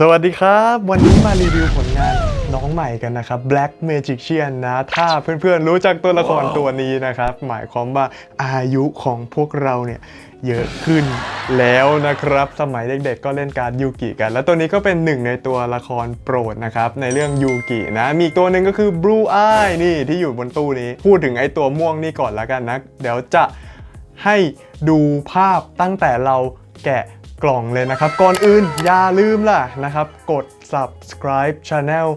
สวัสดีครับ วันนี้มารีวิวผลงานน้องใหม่กันนะครับ Black Magician นะ ถ้าเพื่อนๆรู้จักตัวละครตัวนี้นะครับ หมายความว่าอายุของพวกเราเนี่ยเยอะขึ้นแล้วนะครับ สมัยเด็กๆก็เล่นการยูกิกัน แล้วตัวนี้ก็เป็นหนึ่งในตัวละครโปรดนะครับ ในเรื่องยูกินะ มีตัวหนึ่งก็คือ Blue Eye นี่ที่อยู่บนตู้นี้ พูดถึงไอ้ตัวม่วงนี่ก่อนแล้วกันนะ เดี๋ยวจะให้ดูภาพตั้งแต่เราแกะ กล่องเลยนะครับ ก่อนอื่นอย่าลืมล่ะนะครับ กด subscribe channel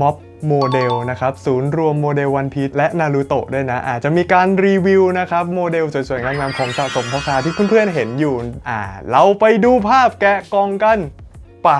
Mob Model นะครับ ศูนย์รวมโมเดลวันพีและนารูโตะด้วยนะ อาจจะมีการรีวิวนะครับ โมเดลสวยๆ งามๆ ของสะสมพ่อค้าที่เพื่อนๆเห็นอยู่ อ่า เราไปดูภาพแกะกล่องกันปะ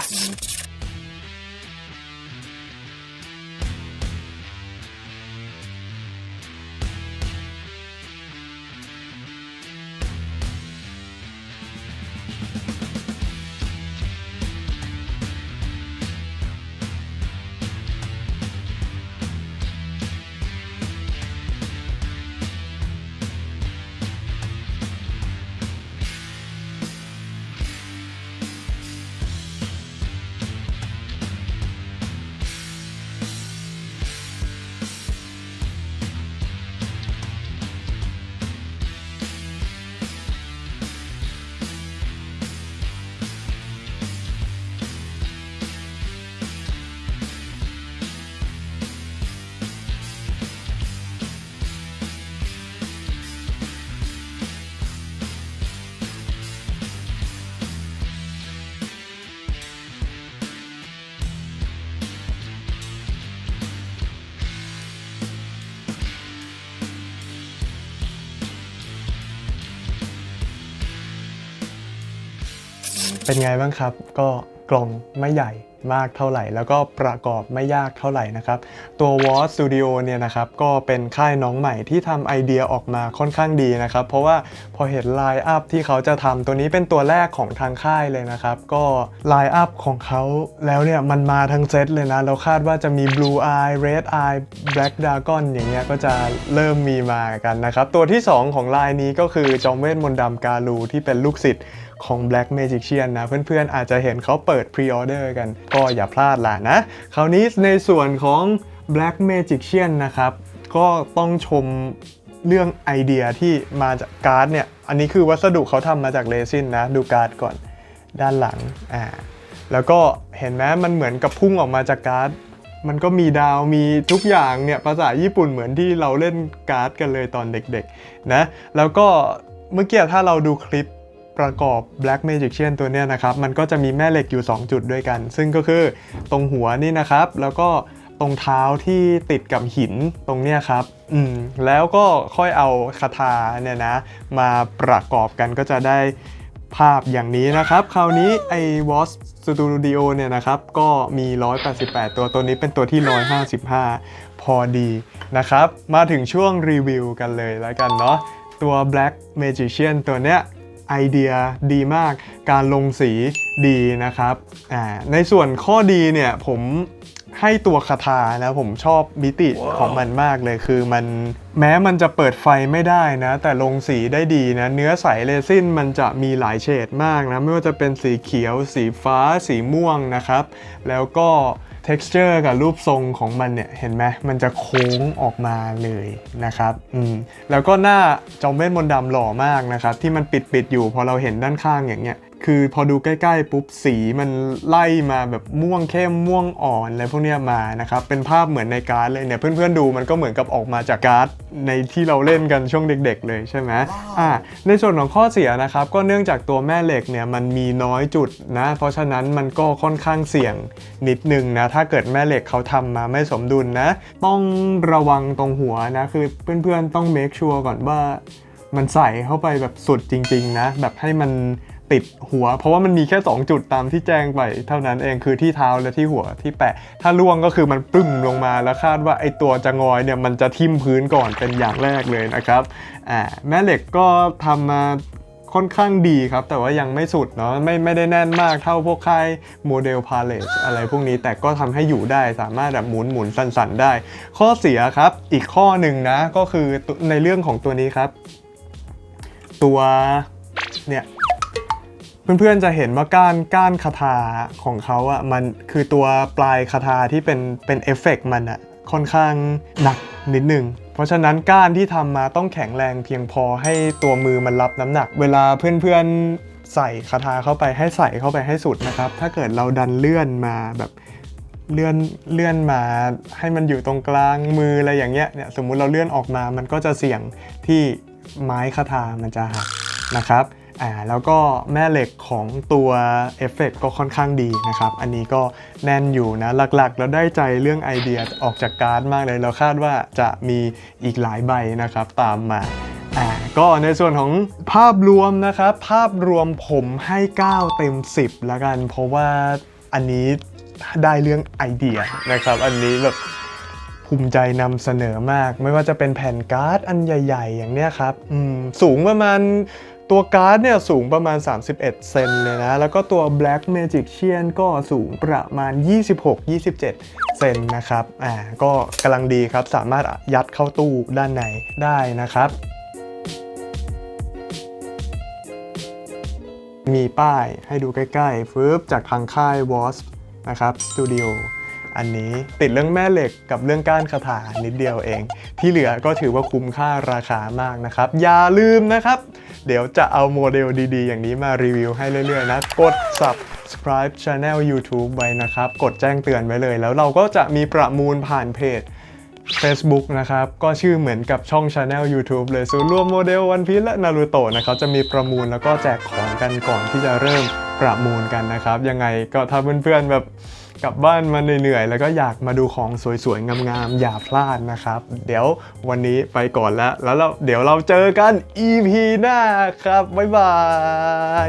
เป็นไงบ้างครับ ก็กล่องไม่ใหญ่ มากเท่าไหร่ แล้วก็ประกอบไม่ยากเท่าไหร่นะครับ ตัว w a t Studio เนี่ยนะครับก็เป็นค่ายน้องใหม่ที่ทำไอเดียออกมาค่อนข้างดีนะครับ เพราะว่าพอเห็นไลน์อัพที่เขาจะทำตัวนี้เป็นตัวแรกของทางค่ายเลยนะครับ ก็ไลน์อัพของเขาแล้วเนี่ยมันมาทั้งเซตเลยนะ เราคาดว่าจะมี Blue Eye Red Eye Black Dragon อย่างเงี้ยก็จะเริ่มมีมากันนะครับ ตัวที่ 2 ของไลน์นี้ก็คือจอมเวทมนต์ดำกาลูที่เป็นลูกศิษย์ของ Black Magician นะ เพื่อนๆ อาจจะเห็นเขาเปิด Pre-order กัน ก็อย่าพลาดล่ะนะ คราวนี้ในส่วนของ Black Magician นะครับ ก็ต้องชมเรื่องไอเดียที่มาจากการ์ดเนี่ย อันนี้คือวัสดุเขาทำมาจากเรซินนะ ดูการ์ดก่อนด้านหลัง อ่า แล้วก็เห็นไหมมันเหมือนกับพุ่งออกมาจากการ์ด มันก็มีดาว มีทุกอย่างเนี่ย ภาษาญี่ปุ่นเหมือนที่เราเล่นการ์ดกันเลยตอนเด็กๆ นะ แล้วก็เมื่อกี้ถ้าเราดูคลิป ประกอบ Black Magician ตัวเนี้ยนะครับ มันก็จะมีแม่เหล็กอยู่ 2 จุดด้วยกัน ซึ่งก็คือตรงหัวนี่นะครับ แล้วก็ตรงเท้าที่ติดกับหินตรงเนี้ยครับ อืม แล้วก็ค่อยเอาคาถาเนี่ยนะ มาประกอบกันก็จะได้ภาพอย่างนี้นะครับ คราวนี้ไอ้ WAS Studio เนี่ยนะครับ ก็มี 188 ตัวตัวนี้เป็นตัวที่ 155 พอดีนะครับ มาถึงช่วงรีวิวกันเลยแล้วกันเนาะตัว Black Magician ตัวเนี้ย ไอเดียดีมาก การลงสีดีนะครับอ่าในส่วนข้อดีเนี่ยผมให้ตัวคาถานะผมชอบมิติของมันมากเลยคือมันแม้มันจะเปิดไฟไม่ได้นะ แต่ลงสีได้ดีนะ เนื้อใสเรซินมันจะมีหลายเฉดมากนะ ไม่ว่าจะเป็นสีเขียว สีฟ้า สีม่วงนะครับ แล้วก็ texture กับรูปทรงของมันเนี่ย เห็นไหมมันจะโค้งออกมาเลยนะครับอืมแล้วก็หน้าจอมเวทมนต์ดำหล่อมากนะครับ ที่มันปิดปิดๆอยู่พอเราเห็นด้านข้างอย่างเงี้ย คือพอดูใกล้ๆปุ๊บสีมันไล่มาแบบม่วงเข้มม่วงอ่อนอะไรพวกเนี้ยมานะครับ เป็นภาพเหมือนในการ์ดเลยเนี่ยเพื่อนๆดูมันก็เหมือนกับออกมาจากการ์ดในที่เราเล่นกันช่วงเด็ก ๆ เลยใช่ไหมอ่าในส่วนของข้อเสียนะครับก็เนื่องจากตัวแม่เหล็กเนี่ยมันมีน้อยจุดนะเพราะฉะนั้นมันก็ค่อนข้างเสี่ยงนิดนึงนะถ้าเกิดแม่เหล็กเขาทำมาไม่สมดุลนะ ต้องระวังตรงหัวนะคือเพื่อนๆต้อง make sure ก่อนว่ามันใส่เข้าไปแบบสุดจริง ๆ นะ แบบให้มัน ติดหัว เพราะว่ามันมีแค่ 2 จุดตามที่แจ้งไปเท่านั้นเองคือที่เท้าและที่หัวที่แปะ ถ้าล่วงก็คือมันปึ้มลงมาแล้วคาดว่าไอตัวจะงอยเนี่ยมันจะทิ่มพื้นก่อนเป็นอย่างแรกเลยนะครับอ่าแม่เหล็กก็ทำมาค่อนข้างดีครับ แต่ว่ายังไม่สุดเนาะไม่ไม่ได้แน่นมากเท่าพวกค่ายโมเดลพาเลสอะไรพวกนี้แต่ก็ทำให้อยู่ได้สามารถแบบหมุนหมุนสั่นๆได้ ข้อเสียครับอีกข้อหนึ่งนะก็คือในเรื่องของตัวนี้ครับ ตัวเนี่ย เพื่อนๆจะเห็นว่าก้านก้านคาถาของเขาอะมันคือตัวปลายคาถาที่เป็นเป็นเอฟเฟกต์มันอะค่อนข้างหนักนิดนึงเพราะฉะนั้นก้านที่ทำมาต้องแข็งแรงเพียงพอให้ตัวมือมันรับน้ำหนัก เวลาเพื่อนๆใส่คาถาเข้าไปให้ใส่เข้าไปให้สุดนะครับ ถ้าเกิดเราดันเลื่อนมาแบบเลื่อนเลื่อนมาให้มันอยู่ตรงกลางมืออะไรอย่างเงี้ยเนี่ยสมมุติเราเลื่อนออกมามันก็จะเสี่ยงที่ไม้คาถามันจะหักนะครับ อ่าแล้วก็แม่เหล็กของตัวเอฟเฟกก็ค่อนข้างดีนะครับ อันนี้ก็แน่นอยู่นะ หลักๆแล้วได้ใจเรื่องไอเดียออกจากการ์ดมากเลย เราคาดว่าจะมีอีกหลายใบนะครับตามมาอ่าก็ในส่วนของภาพรวมนะครับ ภาพรวมผมให้ 9 เต็ม 10 แล้วกัน เพราะว่าอันนี้ได้เรื่องไอเดียนะครับ อันนี้แบบภูมิใจนำเสนอมาก ไม่ว่าจะเป็นแผ่นการ์ดอันใหญ่ ๆ อย่างเนี้ยครับสูงประมาณ ตัวการ์ดเนี่ยสูงประมาณ 31 เซนเลยนะ แล้วก็ตัว Black Magician ก็สูงประมาณ 26-27 เซนนะครับ อ่า ก็กำลังดีครับ สามารถยัดเข้าตู้ด้านในได้นะครับ มีป้ายให้ดูใกล้ๆฟึบจากทางค่าย Wasp นะครับสตูดิโอ อันนี้ติดเรื่องแม่เหล็กกับเรื่องก้านคาถานิดเดียวเอง ที่เหลือก็ถือว่าคุ้มค่าราคามากนะครับ อย่าลืมนะครับ เดี๋ยวจะเอาโมเดลดีๆ อย่างนี้มารีวิวให้เรื่อยๆนะ กด subscribe channel YouTube ไว้นะครับ กดแจ้งเตือนไว้เลย แล้วเราก็จะมีประมูลผ่านเพจ Facebook นะครับ ก็ชื่อเหมือนกับช่อง Channel YouTube เลยศูนย์รวมโมเดลวันพีและนารูโตะนะครับ จะมีประมูลแล้วก็แจกของกันก่อนที่จะเริ่มประมูลกันนะครับ ยังไงก็ถ้าเพื่อนๆแบบ กลับบ้านมาเหนื่อยๆ แล้วก็อยากมาดูของสวยๆ งามๆ อย่าพลาดนะครับ เดี๋ยววันนี้ไปก่อนแล้ว แล้วเราเดี๋ยวเราเจอกัน EP หน้าครับ บ๊ายบาย